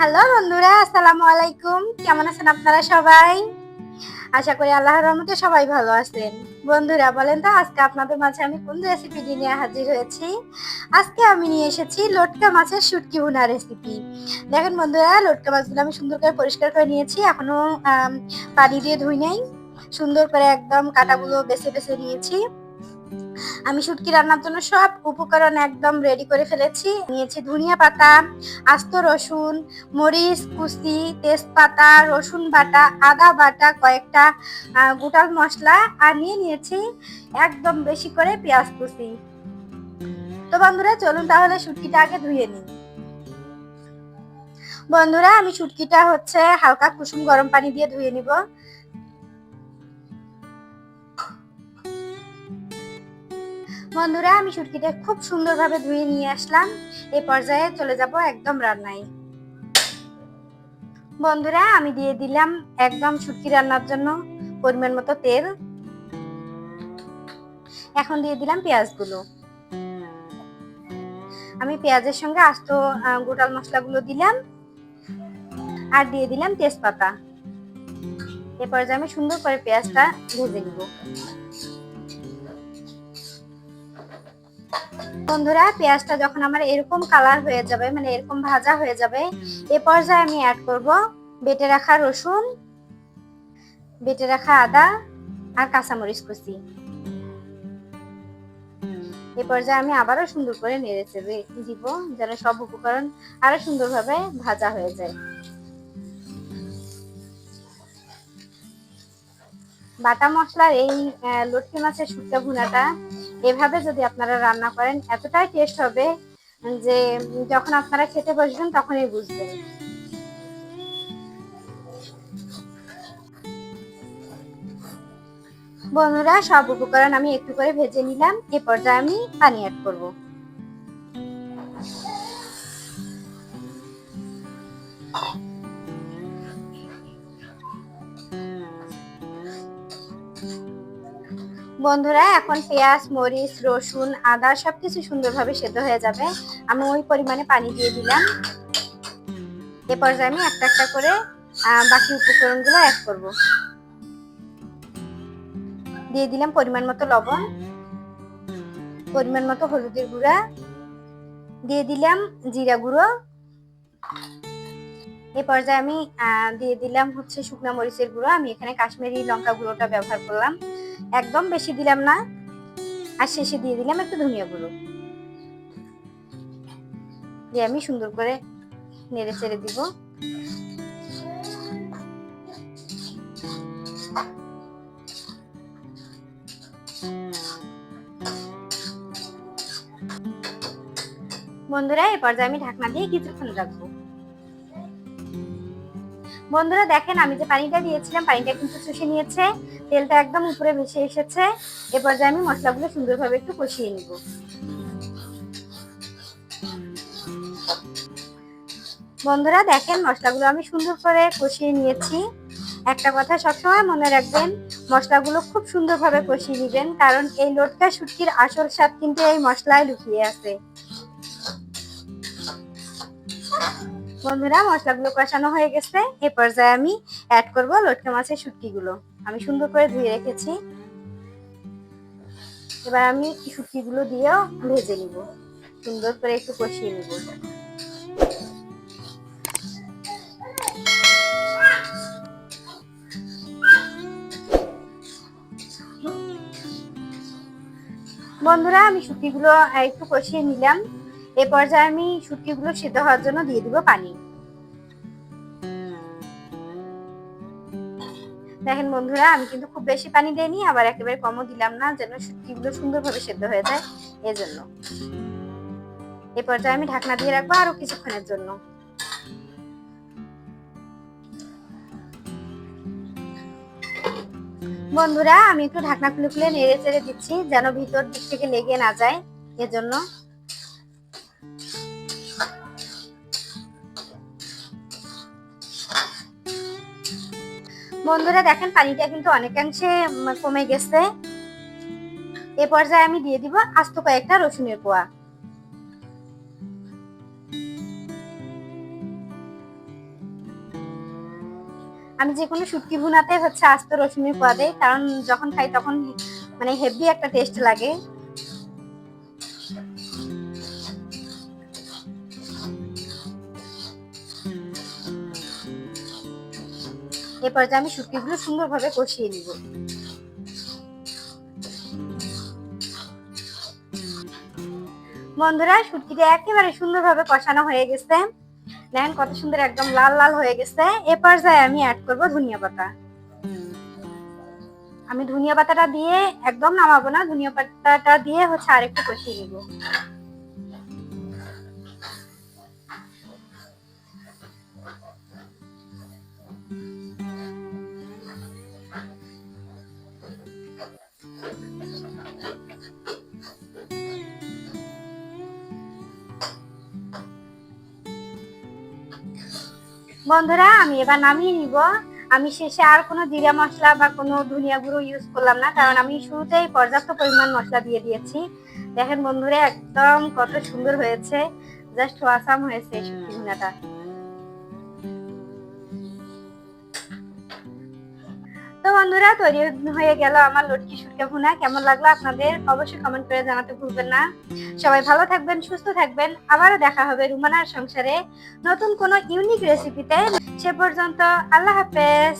Hello বন্ধুরা আসসালামু আলাইকুম কেমন আছেন আপনারা সবাই? আশা করি আল্লাহর রহমতে সবাই ভালো আছেন। বন্ধুরা, বলেন তো আজকে আপনাদের মাঝে আমি কোন রেসিপি নিয়ে হাজির হয়েছি? আজকে আমি নিয়ে এসেছি লটকা মাছের শুটকি ভুনা রেসিপি দেখেন বন্ধুরা, লটকা মাছগুলো আমি সুন্দর করে পরিষ্কার করে নিয়েছি, এখনও পানি দিয়ে ধুই নাই। সুন্দর করে একদম কাটাগুলো বেছে বেছে নিয়েছি। আমি শুটকি রান্নার জন্য সব উপকরণ একদম রেডি করে ফেলেছি। নিয়েছি ধনিয়া পাতা, আস্ত রসুন, মরিচ, কুচি, তেজপাতা, রসুন বাটা, আদা বাটা, কয়েকটা গোটাল মশলা আর নিয়ে নিয়েছি একদম বেশি করে পেঁয়াজ কুচি। তো বন্ধুরা, চলুন তাহলে শুটকিটা আগে ধুয়ে নিই। বন্ধুরা, আমি শুটকিটা হচ্ছে হালকা কুসুম গরম পানি দিয়ে ধুয়ে নিব। বন্ধুরা, আমি শুটকিটা খুব সুন্দরভাবে ধুয়ে নিয়ে আসলাম। এ পর্যায়ে চলে যাব একদম রান্নায়। বন্ধুরা, আমি দিয়ে দিলাম একদম শুটকি রান্নার জন্য পরিমাণ মতো তেল। এখন দিয়ে দিলাম পেঁয়াজগুলো। আমি পেঁয়াজের সঙ্গে আস্ত গোটাল মশলাগুলো দিলাম। আর দিয়ে দিলাম তেজপাতা। এ পর্যায়ে আমি সুন্দর করে পেঁয়াজটা ভেজে নিব। বন্ধুরা, পেঁয়াজটা যখন আমার এরকম কালার হয়ে যাবে মানে এরকম ভাজা হয়ে যাবে, এ পর্যায়ে আমি অ্যাড করব বেটে রাখা রসুন, বেটে রাখা আদা আর কাঁচামরিচ কুচি। এ পর্যায়ে আমি আবারও সুন্দর করে নেড়ে চেড়ে দিব যেন সব উপকরণ আরও সুন্দরভাবে ভাজা হয়ে যায়। বাটা মশলার এই লটকি মাছের শুক্তা ভুনাটা এভাবে যদি আপনারা রান্না করেন, এতটাই টেস্ট হবে যে যখন আপনারা খেতে বসবেন তখনই বুঝবেন। বন্ধুরা, সব উপকরণ আমি একটু করে ভেজে নিলাম। এ পর্যায়ে আমি পানি অ্যাড করব। বন্ধুরা, এখন পেঁয়াজ, মরিচ, রসুন, আদা সবকিছু সুন্দরভাবে সেদ্ধ হয়ে যাবে। আমি ওই পরিমাণে পানি দিয়ে দিলাম। এ পর্যায়ে আমি একটা একটা করে বাকি উপকরণগুলো অ্যাড করব। দিয়ে দিলাম পরিমাণ মতো লবণ, পরিমাণ মতো হলুদের গুঁড়া, দিয়ে দিলাম জিরা গুঁড়ো। এ পর্যায়ে আমি দিয়ে দিলাম হচ্ছে শুকনা মরিচের গুঁড়ো। আমি এখানে কাশ্মীরি লঙ্কা গুঁড়োটা ব্যবহার করলাম। একদম বেশি দিলাম না। আর শেষে দিয়ে দিলাম একটু ধনিয়া গুঁড়ো। দিয়ে আমি সুন্দর করে নেড়ে চেড়ে দিব। বন্ধুরা এই পর্যায়ে আমি ঢাকনা দিয়ে কিছুক্ষণ রাখব। বন্ধুরা দেখেন, আমি যে পানিটা দিয়েছিলাম, পানিটা কিন্তু শুষে নিয়েছে। তেলটা একদম উপরে ভেসে এসেছে। এ পর্যায়ে আমি মশলাগুলো সুন্দরভাবে একটু কষিয়ে নিব। বন্ধুরা দেখেন, মশলাগুলো আমি সুন্দর করে কষিয়ে নিয়েছি। একটা কথা সবসময় মনে রাখবেন, মশলাগুলো খুব সুন্দরভাবে কষিয়ে নেবেন, কারণ এই লোটকা শুটকির আসল স্বাদ কিন্তু এই মশলায় লুকিয়ে আছে। বন্ধুরা, মশলাগুলো কষানো হয়ে গেছে। এ পর্যায়ে আমি অ্যাড করব লটকা মাছের শুটকিগুলো। আমি সুন্দর করে ধুয়ে রেখেছি। এবার আমি শুটকিগুলো দিয়েও ভেজে নিব। সুন্দর করে একটু কষিয়ে নিব। বন্ধুরা, আমি শুটকিগুলো একটু কষিয়ে নিলাম। এ পর্যায়ে আমি শুটকিগুলো সিদ্ধ হওয়ার জন্য দিয়ে দিব পানি। দেখেন বন্ধুরা, আমি কিন্তু খুব বেশি পানি দেইনি, আবার একেবারে কমও দিলাম না, যেন শুটকিগুলো সুন্দরভাবে সেদ্ধ হয়ে যায় এজন্য। এ পর্যায়ে আমি ঢাকনা দিয়ে রাখব আরও কিছুক্ষণের জন্য। বন্ধুরা, আমি একটু ঢাকনা খুলে খুলে নেড়ে চেড়ে দিচ্ছি, যেন ভিতর দিক থেকে লেগে না যায় এজন্য। বন্ধুরা, দেখেন পানিটা কিন্তু অনেকাংশে কমে গেছে। এ পর্যায়ে আমি দিয়ে দিব আস্ত কয়েকটা রসুনের কোয়া। আমি যে কোনো শুটকি ভুনাতে হচ্ছে আস্ত রসুনের কোয়া দেয় কারণ যখন খাই তখন মানে হেভি একটা টেস্ট লাগে। এরপর আমি শুটকিগুলো সুন্দরভাবে কষিয়ে নিব। বন্ধুরা শুটকিটা একেবারে সুন্দরভাবে কষানো হয়ে গেছে। দেখেন কত সুন্দর একদম লাল লাল হয়ে গেছে। এ পর্যায়ে আমি অ্যাড করব ধনিয়া পাতা। আমি ধনিয়া পাতাটা দিয়ে একদম নামাবো না, ধনিয়া পাতাটা দিয়ে হচ্ছে আরেকটু কষিয়ে নিব। বন্ধুরা, আমি এবার নামিয়ে নিব। আমি শেষে আর কোনো জিরা মশলা বা কোনো ধনিয়া গুঁড়ো ইউজ করলাম না, কারণ আমি শুরুতেই পর্যাপ্ত পরিমাণ মশলা দিয়ে দিয়েছি। দেখেন বন্ধুরা, একদম কত সুন্দর হয়েছে। জাস্ট ওয়াসাম হয়েছে ভুনাটা বন্ধুরা, তৈরি হয়ে গেল আমার লটকি সুটকে ভুনা। কেমন লাগল আপনাদের? অবশ্যই কমেন্ট করে জানাতে ভুলবেন না। সবাই ভালো থাকবেন, সুস্থ থাকবেন। আবারও দেখা হবে রুমানার সংসারে নতুন কোনো ইউনিক রেসিপিতে সে পর্যন্ত আল্লাহ হাফেজ।